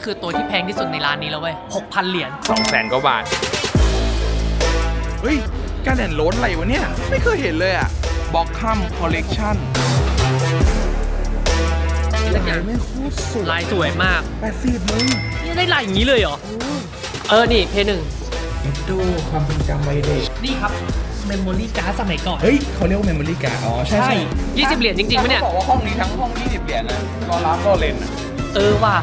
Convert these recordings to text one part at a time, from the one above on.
นี่คือตัวที่แพงที่สุดในร้านนี้แล้วเว้ย6,000เหรียญสองแสนกว่าบาท เฮ้ย การแอนโรสอะไรวะเนี่ย ไม่เคยเห็นเลยอะบ็อกคัมคอลเลกชันแล้วเนี่ยไม่โคตรสวยลายสวยมากแปดสิบมึงนี่ได้ลายอย่างนี้เลยเหรอ เออ นี่เพหนึ่งดูความทรงจำวัยเด็ก นี่ครับเมมโมรี่การ์ดสมัยก่อน เฮ้ยเขาเรียกว่าเมมโมรี่การ์ด อ๋อ ใช่ใช่20เหรียญจริงๆปะเนี่ยเขาบอกว่าห้องนี้ทั้งห้อง20เหรียญนะรอรับรอเลนอะเออว่ะ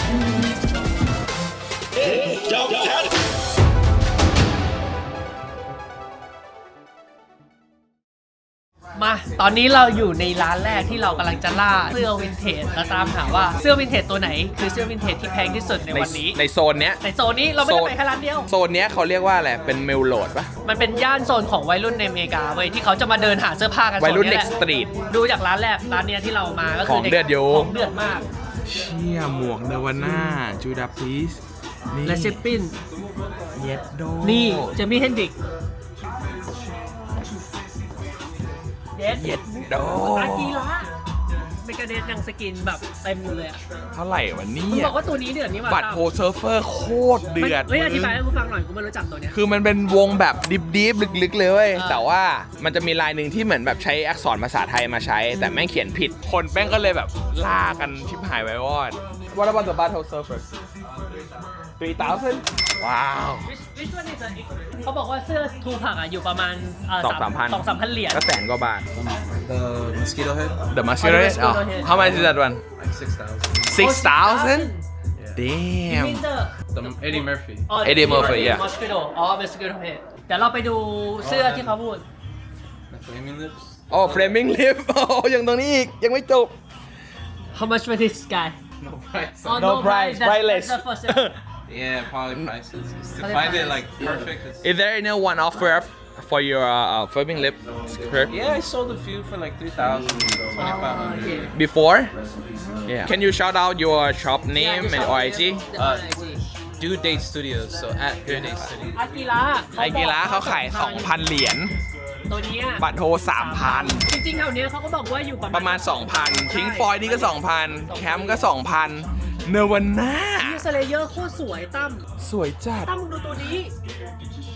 มา ตอนนี้เราอยู่ในร้านแรกที่เรากำลังจะล่าเสื้อวินเทจและตามหาว่าเสื้อวินเทจตัวไหน คือเสื้อวินเทจที่แพงที่สุดในวันนี้ ในโซนเนี้ย ในโซนนี้เราไม่ได้ไปแค่ร้านเดียว โซนเนี้ยเขาเรียกว่าอะไร เป็นเมลโหลดปะมันเป็นย่านโซนของวัยรุ่นในอเมริกาเว้ยที่เขาจะมาเดินหาเสื้อผ้ากันโซวัยรุ่นนี้เด็กละสตรีท ดูจากร้านแรกร้านเนี้ยที่เรามา ก็คือของเดือดอยู่ของเดือดมาก เชี่ยหมวกเนวาน่าจูดาพีส และเซปปิน เย็ดโดนี่เจมี่เฮนดิกเด็ดเย็ดโดอากีระเมกาเดสยังสกินแบบเต็มอยู่เลยอะเท่าไหร่วะเนี่มึงยบอกว่าตัวนี้เดือดนี่หว่าบัตรโพเซิร์ฟเฟอร์โคตรเดือด เฮ้ยอธิบายมึให้งกูฟังหน่อยกูไม่รู้จักตัวเนี้ย คือมันเป็นวงแบบดิบดิบๆลึกๆ เลยเว้ยอ่าแต่ว่ามันจะมีลายหนึ่งที่เหมือนแบบใช้อักษรภาษาไทยมาใช้ แต่แม่งเขียนผิด คนแม่งก็เลยแบบล่ากันชิบหายไว้วอด What about the battle surfer 3,000ว้าววิชวลนี่เขาบอกว่าเสื้อทูผักอะอยู่ประมาณเสองสามพัน สองสามพันเหรียญ ก็แสนกว่าบาท The mosquito head, The Muscular Oh, the Race? Oh, Muscular Head. how much is that one? like six thousand. 6,000? มิ Damn. นเตอร์ The Eddie Murphy. Eddie Murphy, yeah. มอสคิโตอ๋อเมสกิโตเฮดเดี๋ยวเราไปดูเสื้อที่เขาพูด The flaming lips. โอ้ Flaming Lip โอ้ยังตรงนี้อีก ยังไม่จบ How much for this guy No price. Oh, No price, that's- priceless. that's for sale. Yeah, probably prices. To Probably find it prices. like perfect. It's, Is there any one offer for your uh, Flaming Lip skirt? yeah, I sold a few for like 3,000, 2,500. Oh, okay. Before? Yeah. Can you shout out your shop name Yeah, and just- or IG? Uh, Due Date Studios, so at Due Date Studios. อากิระไอกีฬาเขาขาย 2,000 เหรียญ ตัวเนี้ยบัตรโทร3,000จริงๆแถวเนี้ยเขาก็บอกว่าอยู่ประประมาณ 2,000 ทิ้งฟอยล์นี่ก็ 2,000 แคมป์ก็ 2,000 เนวันน่านี่สเลเยอร์โคตรสวยตั้มสวยจัด ตั้มมึงดูตัวนี้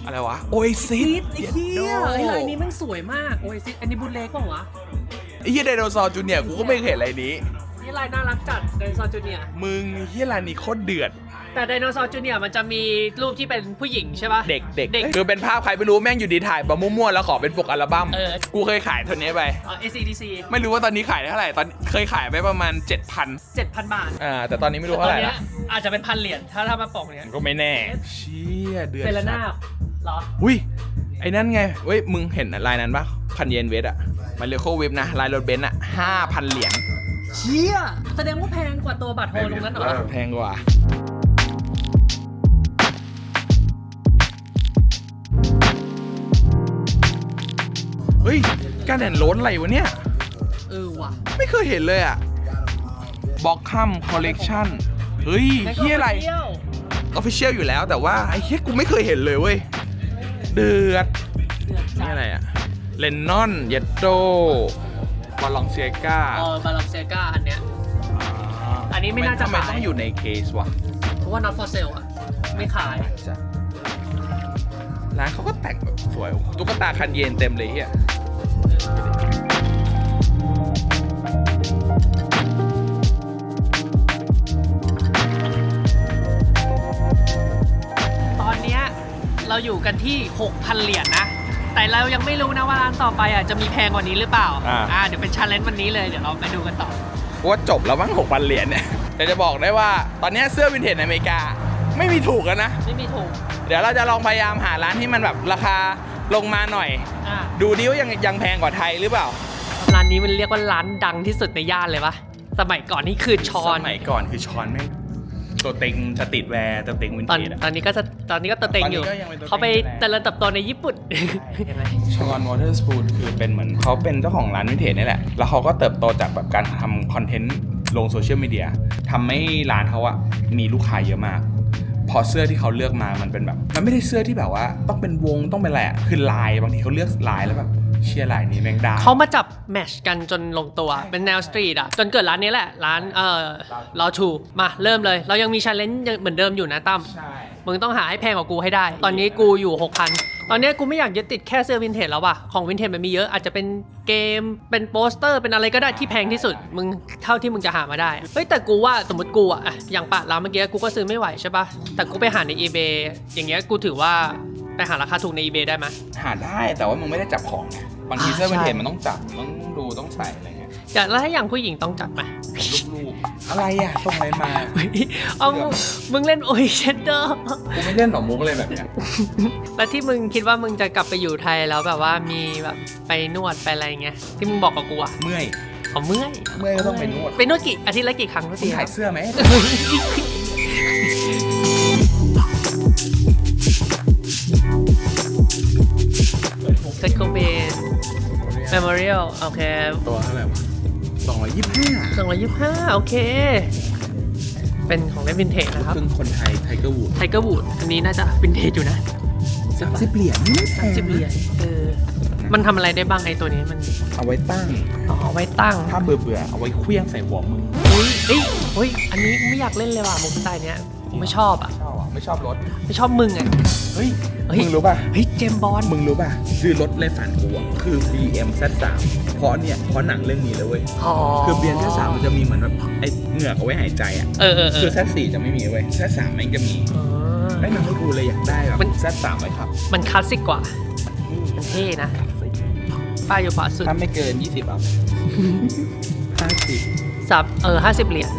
อะไรวะ โอซิซีสดไอ้เหี้ยไอ้ลายนี้แมันสวยมากโอ้ยซิดอันนี้บุญเล็กเปล่าวะไอ้เฮียไดโนเสาร์จูเนียร์กูก็ไม่เคยเห็นอะไรนี้ นี่ลายน่ารักจัดไดโนเสาร์จูเนียร์มึงเฮียลานนี้โคตรเดือด แต่ไดโนเสาร์จูเนียร์มันจะมีรูปที่เป็นผู้หญิงใช่ปะ เด็กเด็กเด็ก คือเป็นภาพใครไม่รู้แม่งอยู่ดีถ่ายมามั่วๆแล้วขอเป็นปกอัลบั้มเออ กูเคยขายตัวนี้ไป อ๋อ ACDC ไม่รู้ว่าตอนนี้ขายได้เท่าไหร่ตอนเคยขายไปประมาณ 7,000 7,000 บาทอ่าแต่ตอนนี้ไม่รู้ตเท่าอนไหร่เนี้ละยอาจจะเป็นพันเหรียญถ้าถ้ามาปกเนี้ยก็ไม่แน่เชี่ยเดือดเซเลน่าเหรอ อุ้ยไอ้นั่นไงเว้ยมึงเห็นลายนั้นปะคันเยนเวสอะมาเรโคเวฟนะลายรถเบนซ์อะ5,000เหรียญเชี่ยแสดงว่าแพงกว่าตัวบัตรโฮลตรงนั้นเหรอ แพงกว่า เฮ้ย การแอนโรสอะไรวะเนี่ย เออว่ะไม่เคยเห็นเลยอะบ็อกคัมคอลเลกชันเฮ้ยเฮียอะไรเที่ยวออฟฟิเชียลอยู่แล้วแต่ว่าไอ้เฮียกูไม่เคยเห็นเลยเว้ย เดือดเดือดจันี่ดอะไรอะเลนนอนเยตโตบอลลองเซียกาเออบาลองเซกาอันเนี้ย อันนี้ไม่น่าจะทำไมขายต้องอยู่ในเคสวะ เพราะว่า not for sale อะ ไม่ขาย จ้ะร้านเขาก็แต่งแบบสวย ตุ๊กตาคันเยนเต็มเลยเฮีย ตอนเนี้ยเราอยู่กันที่ 6,000 เหรียญนะ แต่เรายังไม่รู้นะว่าร้านต่อไปอะจะมีแพงกว่านี้หรือเปล่าอ่า เดี๋ยวเป็นชาเลนจ์วันนี้เลย เดี๋ยวเราไปดูกันต่อกูว่าจบแล้วมั้งหกพันเหรียญเนี่ยแต่จะบอกได้ว่าตอนเนี้ยเสื้อวินเทจในอเมริกา ไม่มีถูกแล้วนะ ไม่มีถูก เดี๋ยวเราจะลองพยายามหาร้านที่มันแบบราคา ลงมาหน่อย อ่าดูดิว่ายังยังแพงกว่าไทยหรือเปล่า ร้านนี้มันเรียกว่าร้านดังที่สุดในย่านเลยปะสมัยก่อนนี่คือชอน สมัยก่อนคือช้อนแม่งตัวเต็งสตรีทแวร์ตัวเต็งวินตอนเทจอะ ตอนนี้ก็จะตอนนี้ก็ตัวเต็งอยู่ ตอนนี้ก็ยังเป็นตัวเต็งเขาไปอยู่แหละเจริญเติบโตในญี่ปุ่นเห็นไหมชอนวอเตอร์สปูนคือเป็นเหมือนเขาเป็นเจ้าของร้านวินเทจนี่แหละ แล้วเขาก็เติบโตจากแบบการทำคอนเทนต์ลงโซเชียลมีเดียทำให้ร้านเขาอะมีลูกค้าเยอะมาก พอเสื้อที่เขาเลือกมามันเป็นแบบ มันไม่ได้เสื้อที่แบบว่า ต้องเป็นวงต้องเป็นอะไรอะคือลายบางทีเขาเลือกลายแล้วแบบเชียร์ลายนี้แม่งได้เขามาจับแมทชกันจนลงตัวเป็นแนวสตรีทอะ จนเกิดร้านนี้แหละ ร้านเออรอชูมาเริ่มเลย เรายังมีชาเลนจ์เหมือนเดิมอยู่นะตั้มใช่มึงต้องหาให้แพงกว่ากูให้ได้ ตอนนี้กูอยู่ 6,000 ตอนนี้กูไม่อยากยึดติดแค่เสื้อวินเทจแล้วว่ะ ของวินเทจมันมีเยอะ อาจจะเป็นเกม เป็นโปสเตอร์ เป็นอะไรก็ได้ที่แพงที่สุด มึงเท่าที่มึงจะหามาได้ เฮ้ยแต่กูว่าสมมติกูอะอะอย่างปะร้านเมื่อกี้กูก็ซื้อไม่ไหวใช่ปะแต่กูไปหาใน eBay อย่างเงี้ยกูถือว่าไปหาราคาถูกใน eBay ได้ไหมหาได้แต่ว่ามึงไม่ได้จับของไงบางที่เสื้อวินเทจมันต้องจับต้องดูต้องใส่อะไรเงี้ย อย่างแล้วถ้าอย่างผู้หญิงต้องจัดไหมรูปๆอะไรอะส่งอะไรมาเฮ้ยเอามึงมึงเล่นโอ้ยเชนเดอร์กูไม่เล่นหรอกมุกอะไรแบบเนี้ยแล้วที่มึงคิดว่ามึงจะกลับไปอยู่ไทยแล้วแบบว่ามีแบบไปนวดไปอะไรเงี้ยที่มึงบอกกับกูอะเมื่อยเขาเมื่อยเมื่อยก็ต้องไปนวดไปนวดกี่อาทิตย์ละกี่ครั้งทุกมึทีงคขารัยบเสื้อไหมเซตโคเบนเมมโมเรียลโอเคตัวเท่าไหร่วะ สองร้อยยี่สิบห้าสองร้อยยี่สิบห้าโอเค เป็นของเล่นวินเทจนะครับครึ่งคนไทยไทเกอร์วูดไทเกอร์วูดอันนี้น่าจะวินเทจอยู่นะสามสิบเหรียญนี่สามสิบเหรียญเออ มันทำอะไรได้บ้างไอ้ตัวนี้มันเอาไว้ตั้ง อ๋อเอาไว้ตั้งถ้าเบื่อเบื่อๆเอาไว้เคลี้ยงใส่หัวมึงอุ้ยเอ้ยเฮ้ย อันนี้ไม่อยากเล่นเลยว่ะมุกสไตล์เนี้ยกูไม่ชอบอะ ชอบอะ ไม่ชอบรถ ไม่ชอบมึงอะเฮ้ย เฮ้ย มึงรู้ป่ะ เฮ้ย เจมส์บอลมึงรู้ป่ะซื้อรถในฝันกูอะคือ BM Z3 เพราะเนี่ย เพราะหนังเรื่องนี้เลยเว้ยอ๋อคือ BM Z3 มันจะมีเหมือนแบบไอ้เหงือกเอาไว้หายใจอะเออเออเอคืออ Z4 จะไม่มีเว้ย Z3 แม่งจะมีอ๋อไอ้หนังให้กูเลยอยากได้แบบมัน Z3 ไว้ครับ มันคลาสสิกกว่า มันเท่นะ ป้ายอยู่ขวาสุดถ้าไม่เกิน 20อะ50สับเออห้าสิบเหรียญ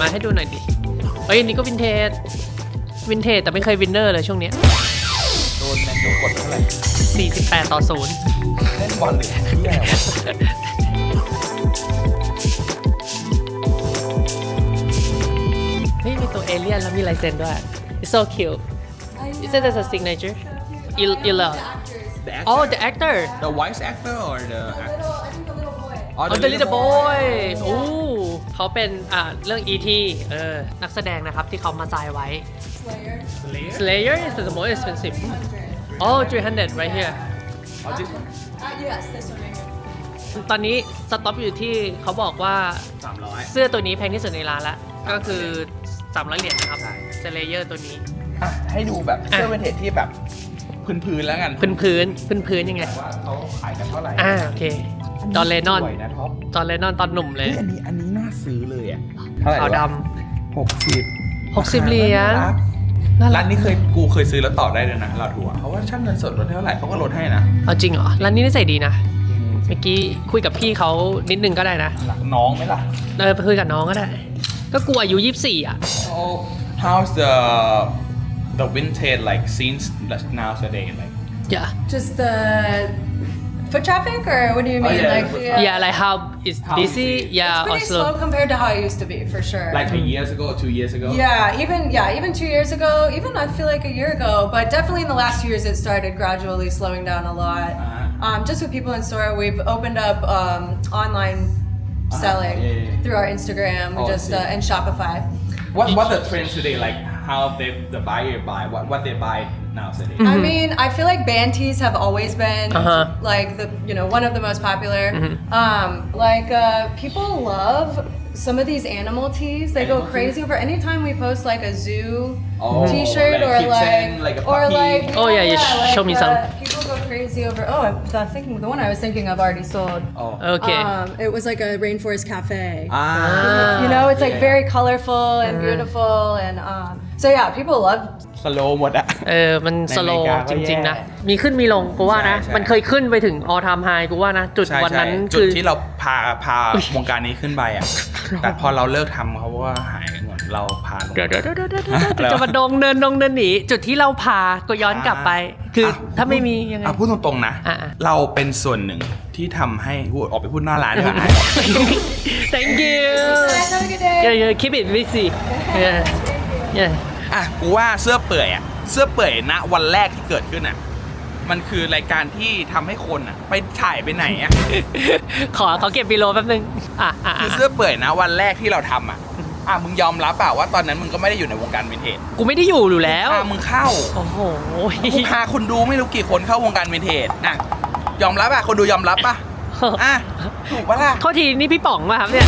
มาให้ดูหน่อยดิเฮ้ยอันนี่ก็วินเทจ วินเทจแต่ไม่เคยวินเนอร์เลยช่วงเนี้ยโดนแมนยูกดเท่าไหร่48 ต่อ 0 เล่นบอลหรือเที่ยวะเฮ้ยมีตัวเอเลี่ยนแล้วมีลายเซ็นด้วย It's so cute Is it as a signature you you love The Oh the actor The voice actor or the actor Oh the little boy โอ้ เขาเป็นอ่าเรื่อง E.T. เออนักแสดงนะครับที่เขามาจ่ายไว้ Slayer is the most expensive Oh 300 right here Oh, this one? Uh, yes, this one right here. ตอนนี้สต็อปอยู่ที่เขาบอกว่า300เสื้อตัวนี้แพงที่สุดในร้านละก็คือ300เหรียญนะครับใช่สเลเยอร์ตัวนี้ อะให้ดูแบบเสื้อวินเทจที่แบบพื้นๆแล้วกันพื้นพื้นพื้นพื้นๆยังไง ว่าเขาขายกันเท่าไหร่อ่าโอเค จอห์นเลนนอน สวยนะท็อปจอห์นเลนนอนตอนหนุ่มเลย เฮ้ยอันนี้อันนี้น่า ซื้อเลยอะเท่าไหร่ขาวดหกสิบ60เหรียญน่ารักร้านนี้เคยกูเคยซื้อแล้วต่อได้เลยนะเราถูกอะเพราะว่าช่างเงินสดลดเท่าไหร่เขาก็ลดให้นะเอาจริงเหรอ ร้านนี้นิสัยดีนะ เมื่อกี้คุยกับพี่เขานิดนึงก็ได้นะน้องไหมล่ะ เออไปคุยกับน้องก็ได้ ก็กูอายุ24อะ so how's the the vintage like scenes nowadays like yeah Just the foot traffic, or what do you Oh, mean? yeah, like, yeah. yeah like how is How busy busy? yeah It's pretty also slow compared to how it used to be, for sure. like a years ago two years ago yeah, even yeah, even two years ago, even I feel like a year ago, but definitely in the last two years, it started gradually slowing down a lot. Uh-huh. Um, just with people in store, we've opened up um, online Uh-huh, selling yeah, yeah, yeah. through our Instagram, Oh, I just see. uh, and Shopify. what what the trend today like how they the buyer buy what what they buy city. Mm-hmm. I mean, I feel like band tees have always been uh-huh. like the you know one of the most popular. Mm-hmm. Um, like uh, people love some of these animal tees. They animal go crazy tees? over anytime we post like a zoo oh, T-shirt like or like or like oh yeah, yeah, yeah like, show me uh, some. People go crazy over oh I think the one I was thinking of already sold. Oh okay. Um, it was like a rainforest cafe. Ah, you know it's yeah, like yeah. very colorful and mm. beautiful and. Um, so yeah, people love สโลหมดอะ เออ มันในสโลอเมริกาก็จริง ๆ นะ แย่มีขึ้นมีลงกูว่านะ ใช่ใช่ มันเคยขึ้นไปถึงออทามไฮกูว่านะ จุดใช่วันใช่นั้นจุดคือ ที่เราพาพาอุ๊ยวงการนี้ขึ้นไปอะ แต่พอเราเลิกทำเขาว่าหายไปหมดเราพาลง เดี๋ยวเดี๋ยวเดี๋ยวเดี๋ยวเดี๋ยวอะไรวะจะมาดงเนินดงเนินหนีจุดที่เราพาก็ย้อนกลับไป คืออถ้าไม่มียังไง อะพูดตรงๆนะอะอะ เราเป็นส่วนหนึ่งที่ทำให้พูดออกไปพูดหน้าร้านดีกว่า thank you Guys, have a good day. yeah yeah keep it busy yeah yeah อะกูว่าเสื้อเปื่อยอะเสื้อเปื่อยณวันแรกที่เกิดขึ้นอะมันคือรายการที่ทำให้คนอะ ไปถ่ายไปไหนอะ ขอเขาเก็บบิโลแป๊บนึงอะอะคือเสื้อเปื่อยนะวันแรกที่เราทำอะ อะมึงยอมรับเปล่าว่าตอนนั้นมึงก็ไม่ได้อยู่ในวงการวินเทจ กูไม่ได้อยู่อยู่แล้ว อะมึงเข้า โอ้โหกูพาคนดูไม่รู้กี่คนเข้าวงการวินเทจอะยอมรับอะคนดูยอมรับป่ะอะถูกปะล่ะโทษทีนี่พี่ป๋องมาครับเนี่ย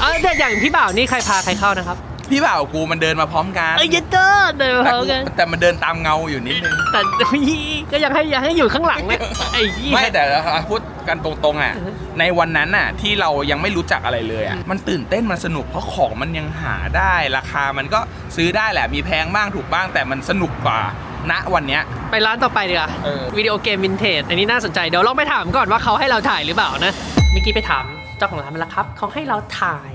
เออแต่อย่างพี่บ่าวนี่ใครพาใครเข้านะครับ พี่บ่าวกูมันเดินมาพร้อมกันเอ้ยเยันเตอร์เดินมาแต่เขากูกันแต่มันเดินตามเงาอยู่นิดนึงแต่ก็ยังให้ยังให้อยู่ข้างหลังเนี่ยไอ้ยี่ ไม่แต่พูดกันตรงๆอะ อือฮึ ในวันนั้นอะ ที่เรายังไม่รู้จักอะไรเลยอะมันตื่นเต้นมันสนุกเพราะของมันยังหาได้ราคามันก็ซื้อได้แหละมีแพงบ้างถูกบ้าง แต่มันสนุกกว่าณวันเนี้ย ไปร้านต่อไปดีกว่าเออ วิดีโอเกมวินเทจอันนี้น่าสนใจเดี๋ยวลองไปถามก่อนว่าเขาให้เราถ่ายหรือเปล่านะเมื่อกี้ไปถามเจ้าของร้านมาแล้วครับเขาให้เราถ่าย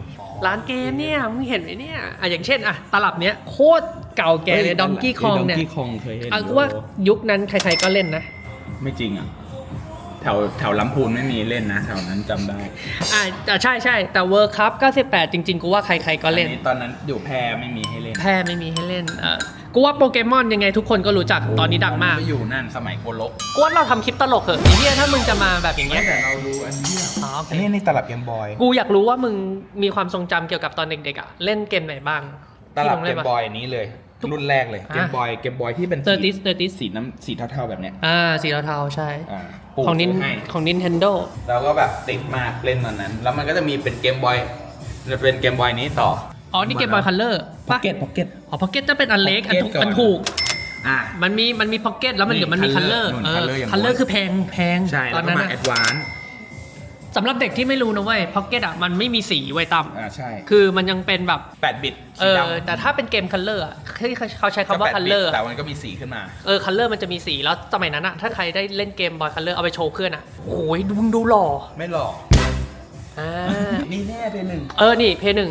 ร้านเกมเนี่ยมึงเห็นไหมเนี่ยอะอย่างเช่นอะตลับเนี้ยโคตรเก่าแก่เลยดองกี้คองเนี่ย Donkey Kong เคยเห็นเอาว่ายุคนั้นใครๆก็เล่นนะ ไม่จริงอะแถวแถวลำพูนไม่มีเล่นนะแถวนั้นจำได้อ่าแต่ใช่ใช่แต่เวิร์คคัพ98 จริง ๆ กูว่าใครๆก็เล่น อัตอนนั้นอยู่แพรไม่มีให้เล่น แพ้ไม่มีให้เล่นเออ กูว่าโปเกมอนยังไงทุกคนก็รู้จักตอนนี้ดังมากอยู่นั่นสมัยโกลกกูว่าเราทำคลิปตลกเหอะไอ้เหี้ยถ้ามึงจะมาแบบอย่างเงี้ยแต่เรารู้อันนี้อ๋อโอเคอันนี้ในตลับเกมบอย กูอยากรู้ว่ามึงมีความทรงจำเกี่ยวกับตอนเด็กๆอะเล่นเกมไหนบ้างตลับที่มึงเกล่นมปะ บอยอันนี้เลย รุ่นแรกเลยอะเกมบอยเกมบอยที่เป็นเตอร์ติสเตอร์ติสสีน้ำสีเทาๆแบบเนี้ยอ่าสีเทาๆใช่ อ่าปู่ของนินซื้ให้ ของ Nintendo เราก็แบบติดมากเล่นตอนนั้น แล้วมันก็จะมีเป็นเกมบอยจะเป็นเกมบอยนี้ต่ออ๋อ นี่เกมบอยคัลเลอร์พ็อปะกเก็ตพ็อกเก็ต อ๋อพ็อกเก็ตจะเป็นอันเล็กอันถูก Pocket ก่อน อันถูก อะ มันมีมันมีพ็อกเก็ตแล้วมันนี่เดี๋ยวมันมีคัลเลอ Color ร์นู่นเออ Color อย่าง คัลเลอร์น้อยคือแพงแพงใช่ตแล้อวนก็นั้นมาอะแอดวานซ์สำหรับเด็กที่ไม่รู้นะเว้ยพ็อกเก็ตอะมันไม่มีสีไว้ยตั้มอ่าใช่คือมันยังเป็นแบบ 8บิตเออแต่ถ้าเป็นเกมคัลเลอร์อะที่เขาใช้คำว่าคัลเลอร์แต่มันก็มีสีขึ้นมา เออคัลเลอร์มันจะมีสี แล้วสมัยนั้นอะถ้าใครได้เล่นเกมบอยคัลเลอร์เอาไปโชว์เพื่อนอะโอ้ยดูดูหล่อไม่หลอก อ่านี่แน่ไปหนึ่ง เออนี่เพย์หนึ่ง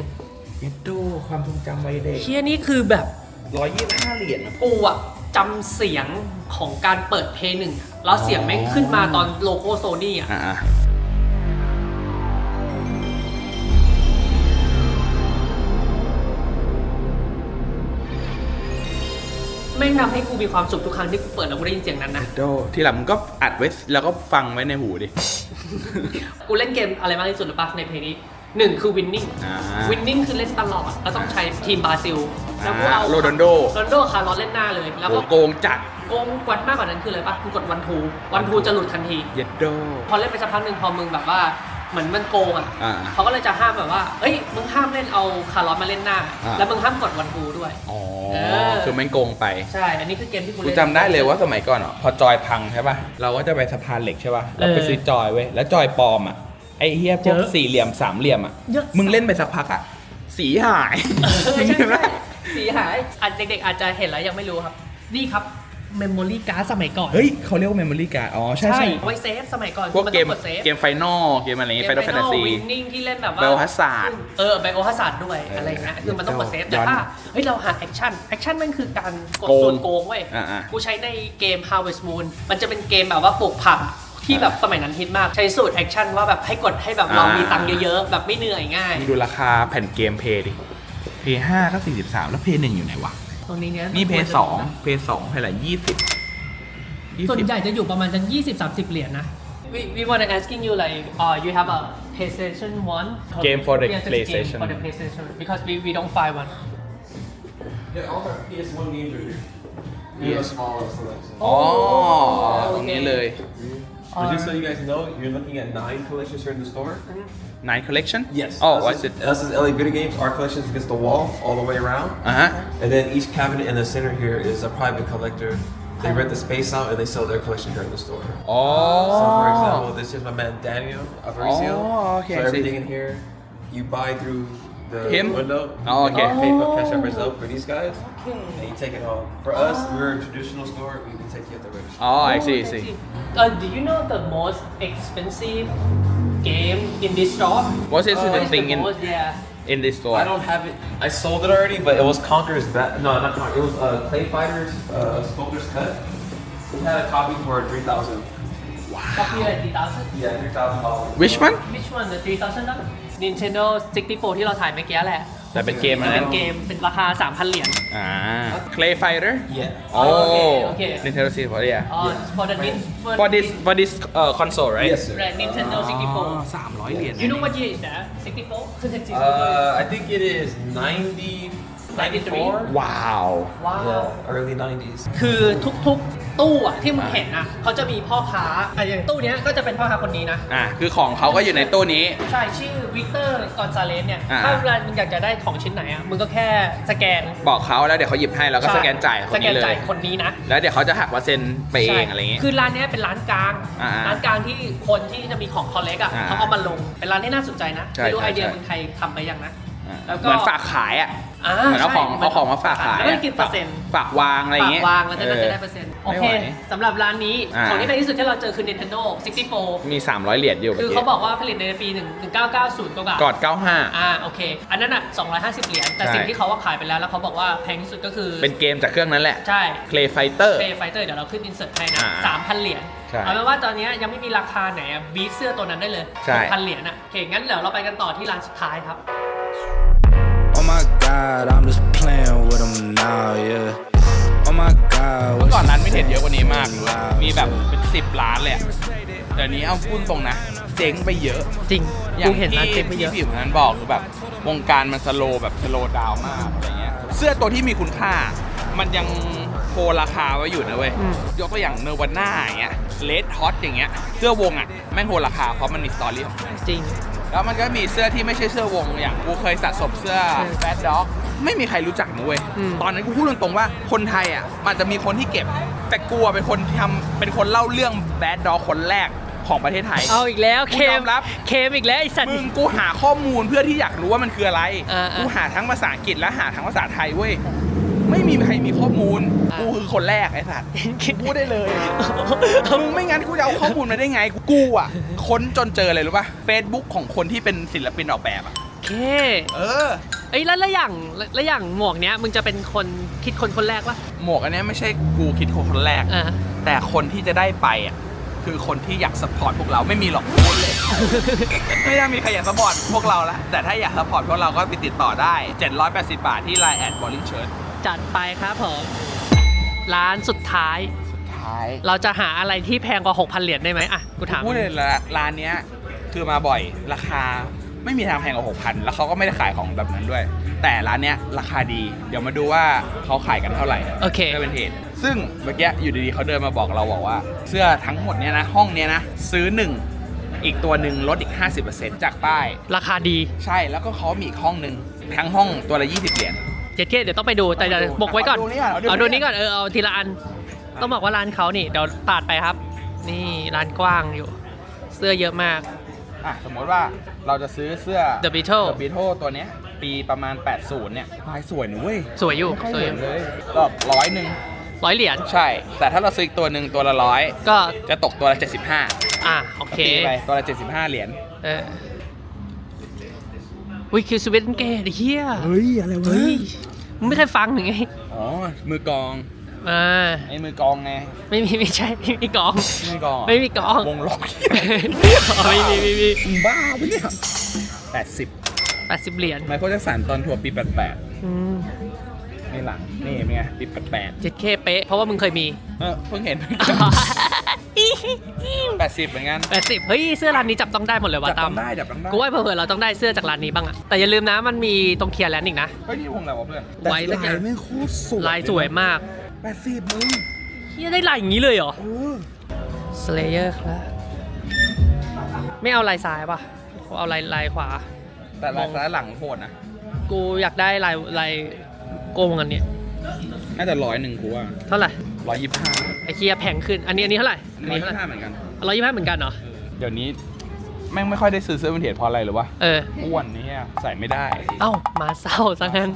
เยดโดความทรงจำวัยเด็กเชี่ยนี่คือแบบร้อยยี่สิบห้าเหรียญนะกูอะจำเสียงของการเปิดเพย์หนึ่งอะแล้วเสียงแม่งขึ้นมาตอนโลโก้โซนี่อะอ่าแม่งทำให้กูมีความสุขทุกครั้งที่กูเปิดแล้วกูได้ยินเสียงนั้นนะโดที่หลังมึงก็อัดไว้แล้วก็ฟังไว้ในหูดิ กูเล่นเกมอะไรมากที่สุดหรือปะในเพย์นี้ หนึ่งคือวินนิ่งอ่า วินนิ่งคือเล่นตลอดแล้วต้องใช้ทีมบราซิล แล้วกูเอาโรนัลโด โรนัลโดคาร์ลอสเล่นหน้าเลย แล้วโอ้ก็โกงจัด โกงกวัดมากกว่านั้นคืออะไรปะมึงกดวันทูวันทูจะหลุดทันที เยดโด พอเล่นไปสักพักหนึ่งพอมึงแบบว่าเหมือนมันโกงอะอ่าเขาก็เลยจะห้ามแบบว่า เอ้ยมึงห้ามเล่นเอาคาร์ลอสมาเล่นหน้า อ่า แล้วมึงห้ามกดวันทูด้วย อ๋อ เออ คือแม่งโกงไป ใช่ อันนี้คือเกมที่กูกูเล่น จำได้เลยว่าสมัยก่อนอะพอจอยพังใช่ป่ะ เราก็จะไปสะพานเหล็กใช่ป่ะ เราไปเออ ซื้อจอยเว้ย แล้วจอยปลอมอะ ไอ้เฮียพวกเยอะสี่เหลี่ยมสามเหลี่ยมอะ เยอะมึงเล่นไปสักพักอะ สีหาย เออใช่เห็นไหมใช่สีหายอาจเด็กๆอาจจะเห็นแล้วยังไม่รู้ครับ นี่ครับเมมโมรี่การ์ดสมัยก่อน เฮ้ยเขาเรียกว่าเมมโมรี่การ์ดอ๋อ ใช่ใช่ไว้เซฟสมัยก่อนพวกนเกต้อมงกดเซฟเกมไฟนอลเกมอะไรอย่างเงี้ยไฟนอลแฟนตาซีวินนิ่งที่เล่นแบบว่า Biohazard เออไบโอฮัสซาร์ดด้วยเออออะไรเงี้ยคือมันต้องกดเซฟย้แต่อนถ้าเฮ้ยเราหาแอคชั่นแอคชั่นมันคือการกดโกงส่วนโกงเว้ยอ่าๆกูใช้ในเกม Harvest Moon มันจะเป็นเกมแบบว่าปลูกผัก ที่แบบสมัยนั้นฮิตมากใช้สูตรแอคชั่นว่าแบบให้กดให้แบบเราอ่ามีมีตังค์เยอะๆ แบบไม่เหนื่อยง่ายมึงดูราคาแผ่นเกมเพย์ดิเพย์ห้าก็สี่สิบสามแล้วเพย์หนึ่งอยู่ไหนวะ ตรงนี้เนี้ยนี่เพย์สองเพย์สองเพย์ละยี่สิบยี่ส่วนสิบใหญ่จะอยู่ประมาณจัง20 30 เหรียญนะ we we wanna asking you like uh you have a PlayStation 1 Game for the Yeah, just PlayStation. game for the PlayStation because we we don't find one Yeah, all our PS1 games are here. We have a smaller selection. อ๋อตรงนี้เลย Just so you guys know, you're looking at nine collections here in the store. Mm-hmm. Nine collection? Yes. Oh, what's it? Us is LA Video Games. Our collection is against the wall all the way around. Uh huh. And then each cabinet in the center here is a private collector. They rent the space out and they sell their collection here in the store. Oh. So for example, this is my man Daniel Aparicio. Oh, okay. So everything in here, you buy through the Him? window. Oh, okay. You pay for cash up result for these guys. And you take it home. For us, we're a traditional store. We can take you at the register. Oh, I see I see Uh, do you know the most expensive game in this store? What is Uh, the What is thing the in most, yeah. in this store I don't have it. I sold it already, but it was Conqueror's Bat. No, not Conqueror. It was uh, Clay Fighters, uh, Sculptor's Cut. We had a copy for three thousand. Copy at 3,000 Yeah, three thousand dollars. which one Which one the 3,000 dollar Nintendo 64 ที่เราถ่ายเมื่อกี้แหละแต่เป็นเกมนะเป็นเกมเป็นราคา 3,000 เหรียญ อ่า Clay Fighter Yeah. โอ้ โอเคโอเค Nintendo 64 for yeah อ๋อ for the nin for this for this uh, console right Yes, sir. right Nintendo 64 สามร้อยเหรียญ you know what year is that 64 Uh, I think it is 90, 94. ว้าว ว้าว Yeah, early 90s. คือทุกๆ ตู้อะที่มึงเห็นอะเขาจะมีพ่อค้าอะอย่างตู้เนี้ยก็จะเป็นพ่อค้าคนนี้นะ อ่าคือของเขาก็อยู่ในตู้นี้ ใช่ ชื่อวิกเตอร์กอนซาเลสเนี่ย อ่า ถ้าเวลามึงอยากจะได้ของชิ้นไหนอะมึงก็แค่สแกนบอกเขาแล้วเดี๋ยวเขาหยิบให้แล้วก็สแกนจ่ายคสนแกนี้นเลจ่าย ยคนนี้นะ แล้วเดี๋ยวเขาจะหักเปอร์เซ็นต์ไปเองอะไรอย่างงี้ คือร้านเนี้ยเป็นร้านกลาง อ่าๆร้านกลางที่คนที่จะมีของคอลเลกอะอ่าเขาเอามาลง เป็นร้านที่น่าสนใจนะ ใช่ไม่รู้ใช่ไอเดียใช่มึงใครทำไปยังนะอ่า แล้วก็ เหมือนฝากขายอะ อ่าเหมือนเอาของใช่เอาของมาฝากขายแล้วมันกินเปอร์เซ็นต์ ฝากวางอะไรอย่างงี้ฝากวางแล้วจะน่าจะได้เปอร์เซ็นต์โอไม่เคไหวสำหรับร้านนี้อ่า ของที่แพงที่สุดที่เราเจอคือ Nintendo 64 มี 300 เหรียญอยู่คือเมื่เขากี้บอกว่าผลิตในปี1 1990กว่าบาทกอด 95 อ่าโอเค อันนั้นอะ 250 เหรียญ แต่ใช่ สิ่งที่เขาว่าขายไปแล้ว แล้วเขาบอกว่าแพงที่สุดก็คือ เป็นเกมจากเครื่องนั้นแหละ ใช่ Clay Fighter เ y ไฟเตอร์เดี๋ยวเราขึ้นอินเสิร์ตให้นะ อ่า3,000 เหรียญ ใช่เอาเป็นว่าตอนนี้ยังไม่มีราคาไหนอะบีทเสื้อตัวนั้นได้เลยใช่6,000เหรียญอะโอเคงั้นเดี๋ยวเราไปกันต่อที่ร้านสุดท้ายครับ Oh my god, I'm just playing with them now, yeah. Oh my god, เมื่อ what ก่อน she ร้านไม่เห็น said เยอะกว่านี้มาก is เลย loud. มีแบบเป็น10ล้านเลยอะเดี๋ยวนี้เอาพูดตรงนะ เจ๊งไปเยอะ จริงอย่ากูงเห็นที่ร้านเต็มไปเยที่อะ ผิวนั้นบอกคือแบบวงการมันสโลว์แบบสโลว์ดาวน์มากอะไรเงี้ยเสื้อตัวที่มีคุณค่า มันยังโคราคาไว้อยู่นะเว้ยอืม ยกตัวอย่างเนวาน่าอย่างเงี้ยเลดฮอตอย่างเงี้ยเสื้อวงอะแม่งโคราคาเพราะมันมีสตอรี่ของมันจริง แล้วมันก็มีเสื้อที่ไม่ใช่เสื้อวงอย่างกูเคยสะสมเสื้ออืมแบดด็อกไม่มีใครรู้จักนะเว้ยอืม ตอนนั้นกูพูดตรงๆว่าคนไทยอะอาจจะมีคนที่เก็บ แต่กูอะเป็นคนทำเป็นคนเล่าเรื่องแบดด็อกคนแรกของประเทศไทย เอาอีกแล้วกูเคยมอมรับ เคมอีกแล้วไอสัตว์ มึงกูหาข้อมูลเพื่อที่อยากรู้ว่ามันคืออะไร อ่าๆ กูหาทั้งภาษาอังกฤษและหาทั้งภาษาไทยเว้ยไม่มีใครมีข้อมูลอ่ากูคือคนแรกไอ้สัตว์กูพูดได้เลย มึงไม่งั้นกูจะเอาข้อมูลมาได้ไง กูอะ ค้นจนเจอเลยรู้ป่ะ Facebook ของคนที่เป็นศิลปินออกแบบอะโอเค เออ เอ้ยแล้วแล้วอย่างแล้วอย่างหมวกเนี้ยมึงจะเป็นคนคิดคนคนแรกปะหมวกอันเนี้ยไม่ใช่กูคิดคนแรก อ่า แต่คนที่จะได้ไปอะคือคนที่อยากสปอร์ตพวกเราไม่มีหรอกพูดเลย ไม่ได้มีใครอยากสปอร์ตพวกเราแล้วแต่ถ้าอยากสปอร์ตพวกเราก็ไปติดต่อได้ 780 บาทที่ Line แอดบอลลิงเชิร์ต จัดไปครับผมร้านสุดท้าย สุดท้ายเราจะหาอะไรที่แพงกว่า 6,000 เหรียญได้ไหมอะกูถามพูดเลยละร้านเนี้ยคือมาบ่อยราคาไม่มีทางแพงกว่า6,000 แล้วเขาก็ไม่ได้ขายของแบบนั้นด้วย แต่ร้านเนี้ยราคาดี เดี๋ยวมาดูว่าเขาขายกันเท่าไหร่โอเคก็เป็นเหตุซึ่งเมื่อกี้อยู่ดีๆเขาเดินมาบอกเราบอกว่า เสื้อทั้งหมดเนี้ยนะห้องเนี้ยนะซื้อหนึ่งอีกตัวหนึ่งลดอีก 50%จากป้าย ราคาดีใช่แล้วก็เขามีอีกห้องหนึ่งทั้งห้องตัวละ 20 เหรียญ เจ็ดเคเดี๋ยวต้องไปดูแต่เดี๋ยวเอาไปดูบอกไว้ก่อน เอาดูนี่ก่อนเอาเอาดูดูนี่นี้ก่อนเออเอาทีละอัน ต้องบอกว่าร้านเขานี่เดี๋ยวปาดไปครับ นี่ร้านกว้างอยู่ เสื้อเยอะมาก อะสมมติว่าเราจะซื้อเสื้อ The Beatles The Beatles ตัวเนี้ยปีประมาณ 80 เนี่ยลายสวยนะเว้ยสวยอยู่ไม่ค่อยสวยอเห็นยู่เลยก็ร้อยหนึ่งร้อยเหรียญใช่ แต่ถ้าเราซื้ออีกตัวหนึ่งตัวละร้อยก็จะตกตัวละ 75อะโอเคตีไปตัวละ 75 เหรียญเออ วิคิวสวีเดนเกตเฮียเฮ้ยอะไรวะเฮ้ยมึงไม่เคยฟังหรือไงอ๋อ มือกลองอ่าไอ้มือกลองไงไม่มีไม่ใช่ไม่มีกอง มือกลองไม่มีกลองวงล็อกอ๋อไม่มีไม่มีมึงบ้าปะเนี่ย80แปดสิบเหรียญไมเคิลแจ็คสันตอนทัวร์ปี88อืมนี่หลังนี่เป็นไงปี88เจ็ดเคเป๊ะเพราะว่ามึงเคยมีเออเพิ่งเห็น 80เหมือนกันแปดสิบเฮ้ยเสื้อร้านนี้จับต้องได้หมดเลยว่ะจับตั้ต้มองได้จับต้องได้กูว่าเผื่อๆเราต้องได้เสื้อจากร้านนี้บ้างอะแต่อย่าลืมนะมันมีตรงเคียร์แลนด์อีกนะ เฮ้ยนี่วงอะไรวะเพื่อนไว้สักอย่างไม่งโคตรสวยลายสวยมาก80มึงเฮียได้ลายอย่างนี้เลยเหรอ เออ Slayer ครับ ไม่เอาลายซ้ายป่ะเอาลายลายขวา แต่ลายซ้ายหลังโหดนะ กูอยากได้ลายลายโกงอันเนี้ย น่าจะร้อยหนึ่งกูว่าเท่าไหร่ร้อยยี่สิบห้าไอเคียแพงขึ้น อันนี้อันนี้เท่าไหร่อันร้อยนี้ยี่เท่าไหร่สิบห้าเหมือนกัน ร้อยยี่สิบห้าเหมือนกันเหรอ เดี๋ยวนี้แม่งไม่ค่อยได้ซื้อเสื้อวินเทจเพราะอะไรหรือวะ เออ อ้วนเนี่ยใส่ไม่ได้ เอ้ามาเศร้าซะงั้น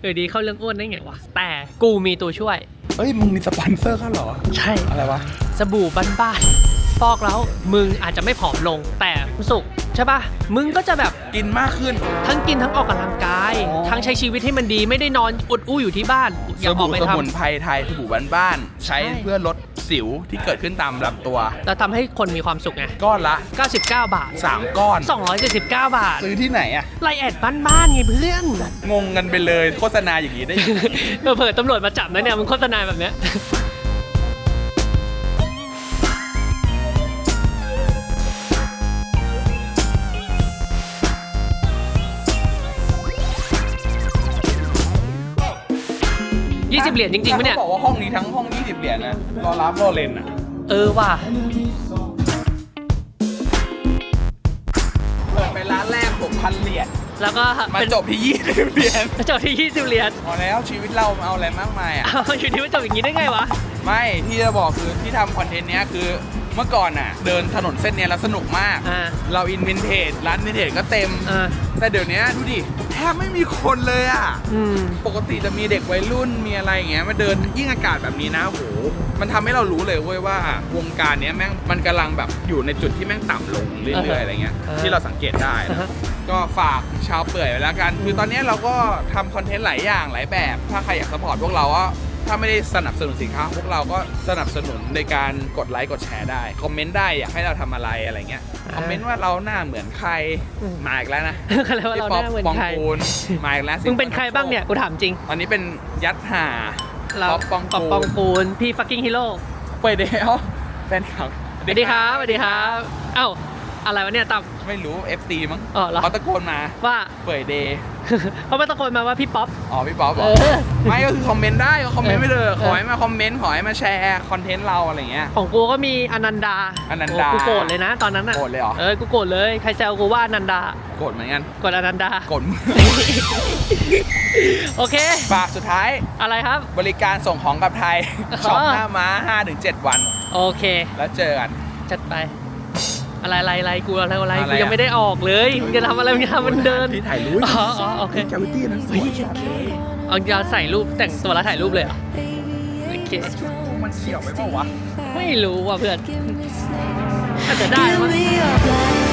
เออดีเข้าเรื่องอ้วนได้ไงวะ แต่กูมีตัวช่วย เอ้ย มึงมีสปอนเซอร์เขาเหรอ ใช่ อะไรวะ สบู่บ้านๆฟอกแล้ว มึงอาจจะไม่ผอมลง แต่รู้สึก ใช่ปะมึงก็จะแบบกินมากขึ้น ทั้งกินทั้งออกกำลังกายอ๋อทั้งใช้ชีวิตให้มันดีไม่ได้นอนอุดอู้อยู่ที่บ้านอสยากออกบู่ไปสทมุนไพรไทยสบู่บ้านๆใช้ใช่เพื่อลดสิวที่เกิดขึ้นตามลำตัวำแล้วทำให้คนมีความสุขไงก้อนละ 99 บาท 3 ก้อน 279 บาท ซื้อที่ไหนอะไลแอดบ้านๆไงเพื่อน งงกันไปเลยโฆษณาอย่างนี้ได้ยังไงเผื่อๆตำรวจมาจับนะเนี่ยมึงโฆษณาแบบเนี้ย ยี่สิบเหรียญจริงๆปะเนี่ย ขาบอกว่าห้องนี้ทั้งห้อง 20 เหรียญนะ รอรับรอเลนอะเออว่ะ เปิดไปร้านแรก 6,000 เหรียญ แล้วก็มาเป็นจบที่ 20 เหรียญ จบที่ 20 เหรียญพอแล้วชีวิตเราเอาอะไรมากมายอะอ้าวอยู่ที่ว่าจบอย่างนี้ได้ไงวะ ไม่ที่จะบอกคือที่ทำคอนเทนต์เนี้ยคือ เมื่อก่อนอะ เดินถนนเส้นเนี้ยแล้วสนุกมาก อ่า เราอินวินเทจร้านวินเทจก็เต็ม อ่าแต่เดี๋ยวนี้ดูดิแทบไม่มีคนเลยอะ อืม ปกติจะมีเด็กวัยรุ่นมีอะไรอย่างเงี้ยมาเดินยิ่งอากาศแบบนี้นะโอ้โหมันทำให้เรารู้เลยเว้ยว่าวงการเนี้ยแม่งมันกำลังแบบอยู่ในจุดที่แม่งต่ำลงเรื่อยๆอะไรเงี้ยอ่าฮะที่เราสังเกตได้อ่านะฮะ ก็ฝากชาวเปื่อยไว้แล้วกัน คือตอนนี้เราก็ทำคอนเทนต์หลายอย่างหลายแบบ ถ้าใครอยากสปอร์ตพวกเราก็ ถ้าไม่ได้สนับสนุนสินค้า พวกเราก็สนับสนุนในการกดไลค์กดแชร์ได้ คอมเมนต์ได้อยากให้เราทำอะไรอะไรเงี้ย คอมเมนต์ว่าเราหน้าเหมือนใคร มาอีกแล้วนะเขาเรียกว่าเราหน้าเหมือนปองใครกูลมาอีกแล้วมึงเป็นใครบ้างเนี่ย กูถามจริง ตอนนี้เป็นยัดหาเราป๊อปปองป๊อปปองกูลพี่ fucking hero เปิดเดียวแฟนคลับสวัสดีครับสวัสดีครับ เอ้า อะไรวะเนี่ยตับ ไม่รู้ FT มั้งอ๋อเหรอ เขาตะโกนมาว่า เปิดเดย์ เขามาตะโกนมาว่าพี่ป๊อป อ๋อพี่ป๊อปเหรอเออ ไม่ก็คือคอมเมนต์ได้ก็คอมเมนต์ไปเลยเออขอให้มาคอมเมนต์ขอให้มาแชร์คอนเทนต์เราอะไรเงี้ย ของกูก็มีอนันดาอนันดาโกูโกรธเลยนะ ตอนนั้นอะโกรธเลยเหรอ เออกูโกรธเลยใครแซวกูว่าอนันดาโกรธเหมือนกันกดอนันดา โกรธมึง โอเค ฝากสุดท้ายอะไรครับ บริการส่งของกลับไทยอ๋อช็อปหน้าม้า5-7 วัน โอเค แล้วเจอกัน จัดไป อะไรอะไรอะไรกูอะไรอะไรอะไรกูยังอะไม่ได้ออกเลยมึงจะทำอะไรมึงจะทำมันเดินที่ถ่ายรูปอ๋ออ๋อโอเคแกวิตี้นั้นสวยจังเอาจะใส่รูปแต่งตัวแล้วถ่ายรูปเลยเหรอโอเคมันเฉียวไปเปล่าวะไม่รู้ว่ะเพื่อนอาจจะได้มั้ง